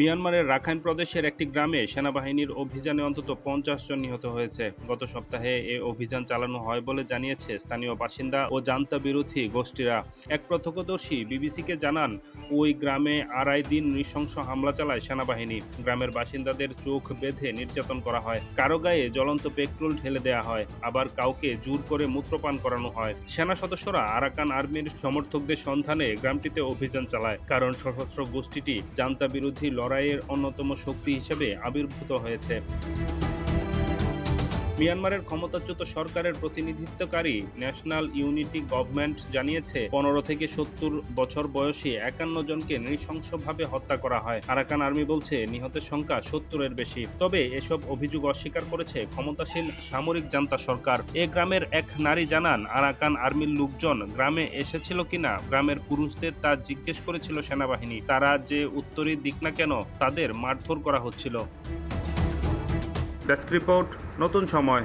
মিয়ানমারের রাখাইন প্রদেশের একটি গ্রামে সেনাবাহিনীর অভিযানে অন্তত পঞ্চাশ জন নিহত হয়েছে। গত সপ্তাহে এ অভিযান চালানো হয় বলে জানিয়েছে স্থানীয় বাসিন্দা ও জান্তা বিরোধী গোষ্ঠীরা। এক প্রত্যক্ষদর্শী বিবিসিকে জানান, ওই গ্রামে আড়াই দিন নৃশংস হামলা চালায় সেনাবাহিনী। গ্রামের বাসিন্দাদের চোখ বেঁধে নির্যাতন করা হয়। কারও গায়ে জ্বলন্ত পেট্রোল ঢেলে দেওয়া হয়, আবার কাউকে জোর করে মূত্রপান করানো হয়। সেনা সদস্যরা আরাকান আর্মির সমর্থকদের সন্ধানে গ্রামটিতে অভিযান চালায়। কারণ সশস্ত্র গোষ্ঠীটি জান্তা বিরোধী লড়াইয়ের অন্যতম শক্তি হিসেবে আবির্ভূত হয়েছে। মিয়ানমারের ক্ষমতাচ্যুত সরকারের প্রতিনিধিত্বকারী ন্যাশনাল ইউনিটি গভর্নমেন্ট জানিয়েছে, পনেরো থেকে সত্তর বছর বয়সী একান্ন জনকে নৃশংসভাবে হত্যা করা হয়। আরাকান আর্মি বলছে, নিহতের সংখ্যা সত্তরের বেশি। তবে এসব অভিযোগ অস্বীকার করেছে ক্ষমতাসীন সামরিক জান্তা সরকার। এ গ্রামের এক নারী জানান, আরাকান আর্মির লোকজন গ্রামে এসেছিল কিনা, গ্রামের পুরুষদের তা জিজ্ঞেস করেছিল সেনাবাহিনী। তারা যে উত্তরই দিক না কেন, তাদের মারধর করা হচ্ছিল। ডেস্ক রিপোর্ট নতুন সময়।